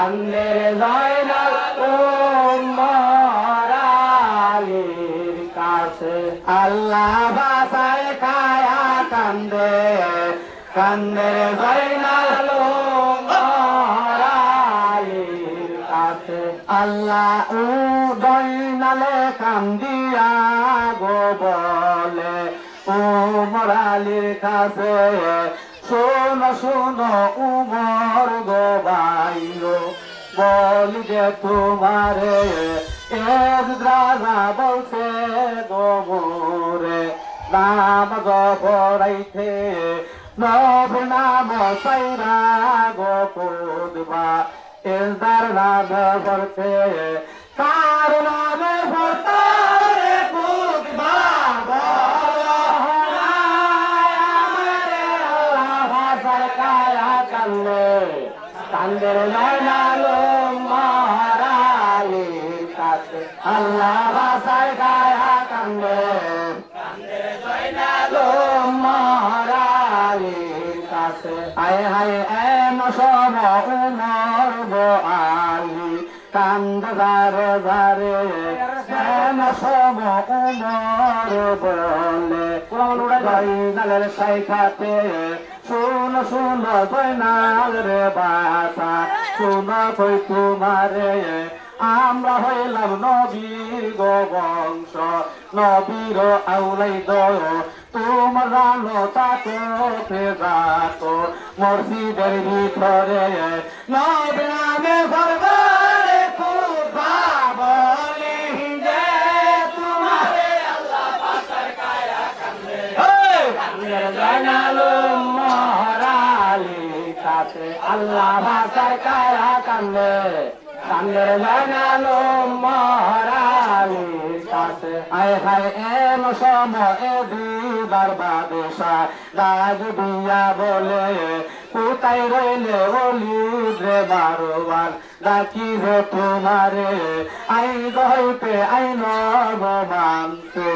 কান্দের জয়নাল উমরালির কাছে। আল্লাহ বাসায় খায়া কান্দে, কান্দের জয়নাল উমরালির কাছে। আল্লাহ উ দৈনালে কান্দিয়া গো বলে উমরালির কাছে শোনো শোনো, উমর গো বাইরো বলি যে তোমারে এক রাজা বলছে গো মোরে, নাম গরাইতে নব নাম সাইরা গো পুদবা নাম ভরতে কান্দের নয়নালো মহারালি কাছে। আল্লাহ ভাষায় গায়া কান্দে কান্দের নয়নালো মহারালি কাছে। হায় হায় এম সম উমর গো আলি কান্দ ধারে এম সম উমর বলে। জয়নালের সাইখাতে শুন শুন জয়নাল রে বাসা সোনা কই তোমারে, আমরা হইলাম নবীর গো বংশ, নবীর আউলাই দয় তোমার জানো তাকে ফেরাতো মসজিদের ভিতরে নবী আল্লাহ ভাষার কায়া কান্দে? কান্দের জানালো মহারালি কাছে। আয় হায় এম সম এ দিবার বাদেশা রাজ দিয়া বলে, কোথায় রইলে বলি রে বারোবার ডাকি রে তোমারে, আই গইতে আই নব মানতে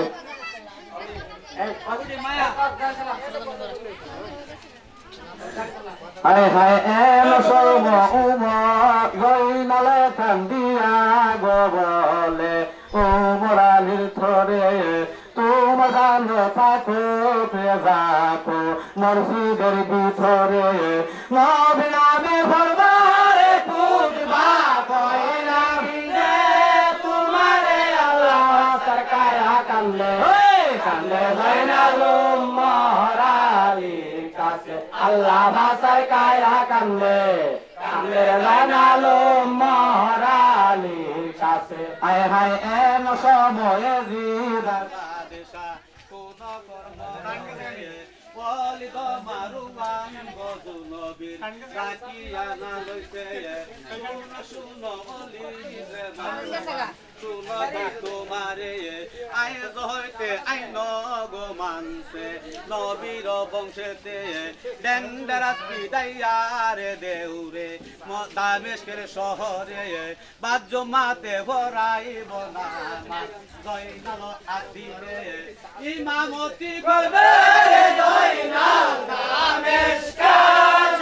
হায় হায়, এম সর্ব উমর গইনালে কান্দিয়া গো বলে উমরালির থরে তোমার জানো থাকো পেজাকো মসজিদের ভিতরে। নবী নামে ভরবারে আল্লাহ ভাষার কায়া কান্দে। কান্দে জয়নালো মহারালির কাছে। আয় হায় এন সময়ে বাদেশা কোন শুন তোমারে আয় হইতে আইন গো মানছে নবীর বংশেতে। ডেন্ডারাত বিদাইয়ারে দেউরে দামেশকের শহরে। বাজ্য মাতে ভরাইব না জয়নাল আদিরে ইমামতি করবে জয়নাল দামেশকা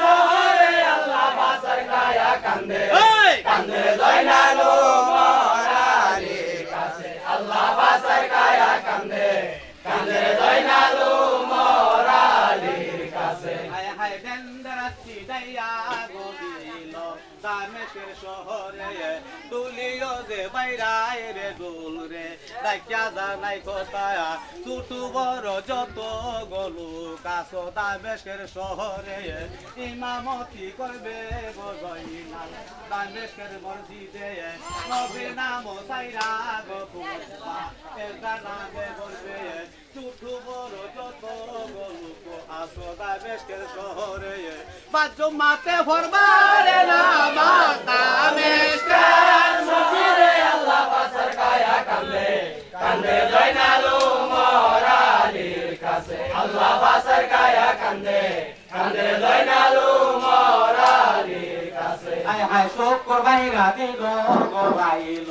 শহরে আল্লাহ বাসার কায়া কান্দে। কান্দে জয়নাল রে ডাকিয়া জানাই কথা ছোটু বড় যত গলু, কাছ দামেশের শহরে ইমামতি করবে গজইনা দামেশের মসজিদে নবীর নাম সাইরা গপুয়া এর নামে বলবে ছোটু বড় যত গলু আসো দামেশের শহরে। বাজ্য মাতে ভরবারে না দামেশের শহরে আল্লাহ পাসার কায়া কান্দে কান্দে জয়নালু মরালির কাছে। আল্লাহ পাসার কায়া কান্দে কান্দে জয়নালু মরালির কাছে। আয় হায়, শোক করবাই রাতে গো গাইল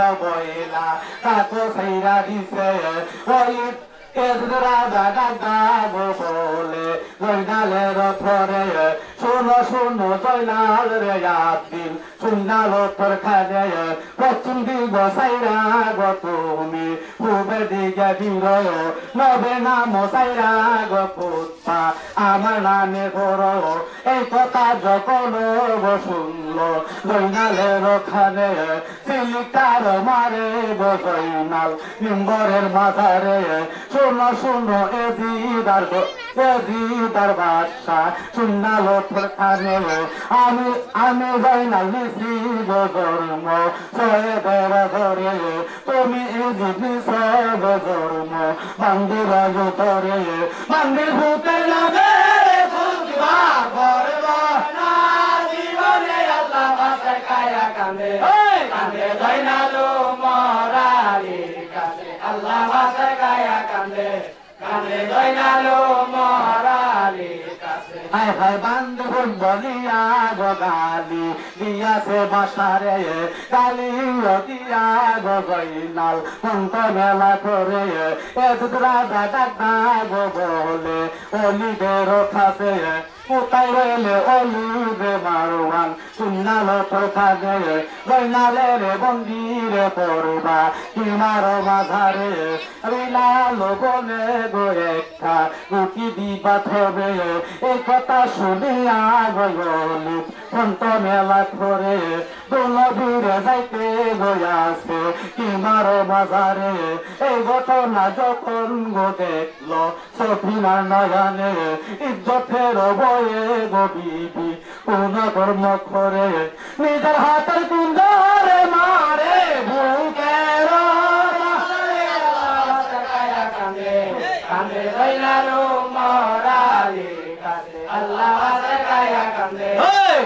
গবইলা কাকো সাইরা দিছে। ওই এজরা দাদা গাবো বলে জয়নালের থরে শোনো শোনো, জয়নাল রে আদিন শুনাল তোর খানে পশ্চিম দিগ সাইরা পূবে দিকে বিরয় নবে নাম সাইরা গো আমার নামে করো, এই কথা যখন শুনলো, জয়নালের খানে সিলিকার মারে জয়নাল, নিম্বরের মাথারে। শোনো শোনো, এ দিদার গো এ দিদার বাদশা শুনালো খানে আমি আমি জয়নাল নিশ্রি গো সয়ে দর ধরে, তুমি দিদি সব জন্ম মন্দির ধরে মন্দির ভূতে লাগে হায় বান্ধবন বলিয়া গগালি গালি দিয়াছে বাসারে কালি দিয়া গো পন্ত মেলা করে। এ দাদা গো বলে, অলিদের খাসে কোথায় রইলে অলিদে মারওয়ান শুনাল তো খাগে গইনালের বন্দিরে পড়বা কিনার মাঝারে বিলাল বলে গো একটা রুটি দিবা থবে এই কথা শুনিয়া গলি ফন্ত মেলা করে দোলবীরে যাইতে গয়াছে কিনার বাজারে এই ঘটনা যখন গো দেখল সফিনা নয়নে ইজ্জতের বয়ে গো বিবি কোন কর্ম করে নিজের হাতের কুঞ্জরে মারে বুকের কান্দে জয়নালো মরালির কাছে আল্লাহ কায়া কান্দে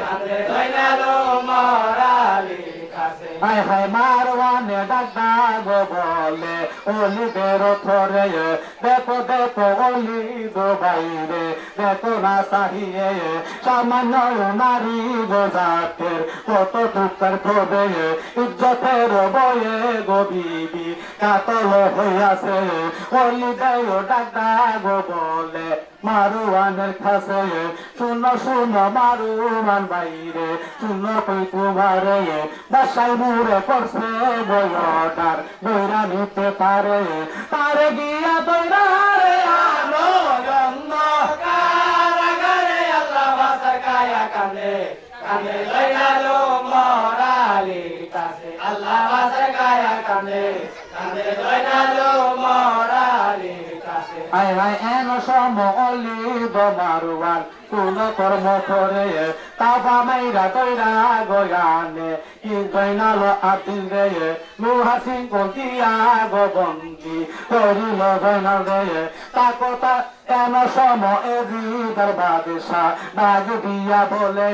কান্দে জয়নালো মরালির কাছে হায় হায় মারওয়ানে ডাক্তা ডাক বলে অলি বেরো থরে দেখো দেখো অলি গো বাইরে। দেখো না সাহিয়ে সামান্য নারী গো কত টুকার প্রবে ইজ্জতের বয়ে গো বিবি। কাতল হইয়াছে অলি দেয় ডাক্তা গো বলে, মারুয়ানের খাসে শুনো শুনো, মারুয়ান বাইরে, শুনো কই তোমারে বাসাই মুরে করছে বয়টার বইরা নিতে পারে। পারে গিয়া বইরা রে আলো জন্ম কারাগারে আল্লাহ বাসার কায়া কান্দে কান্দে জয়নালো মরালির কাছে, আল্লাহ বাসার কায়া কান্দে আয় আয় এন সম অলি মারুয়ান কোন কর্ম করে তাবা মাইরা তৈরা গয়ানে, কি গয়নাল আদিন রে মুহা সিং দিয়া গো বন্দি করিল গয়নাল রে তাকো তা এন সম এদি দরবাদেশা ডাক দিয়া বলে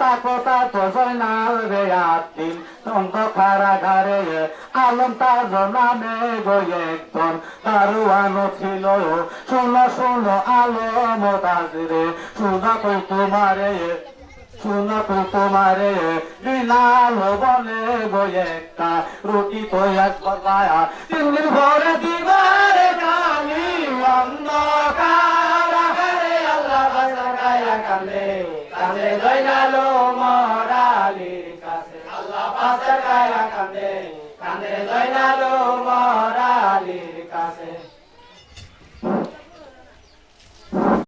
তাকো তা জয়নাল রে আদিন তঙ্গ কারাগারে, আলম তার নামে গো একজন দারুয়ানো ছিল। শোনো শোনো, আলম তাজরে শোনা কই তোমারে শোনা কই তোমারে, বিলাল বলে একটা, রুটি তো এক বলায়া তিন দিন ভরে দিবারে কালি অন্ধকার কারাগারে আল্লাহ বাসার কায়া কান্দে কান্দে জয়নালো মরালির কাছে। আল্লাহ বাসার কায়া কান্দে কান্দে জয়নালো মরালির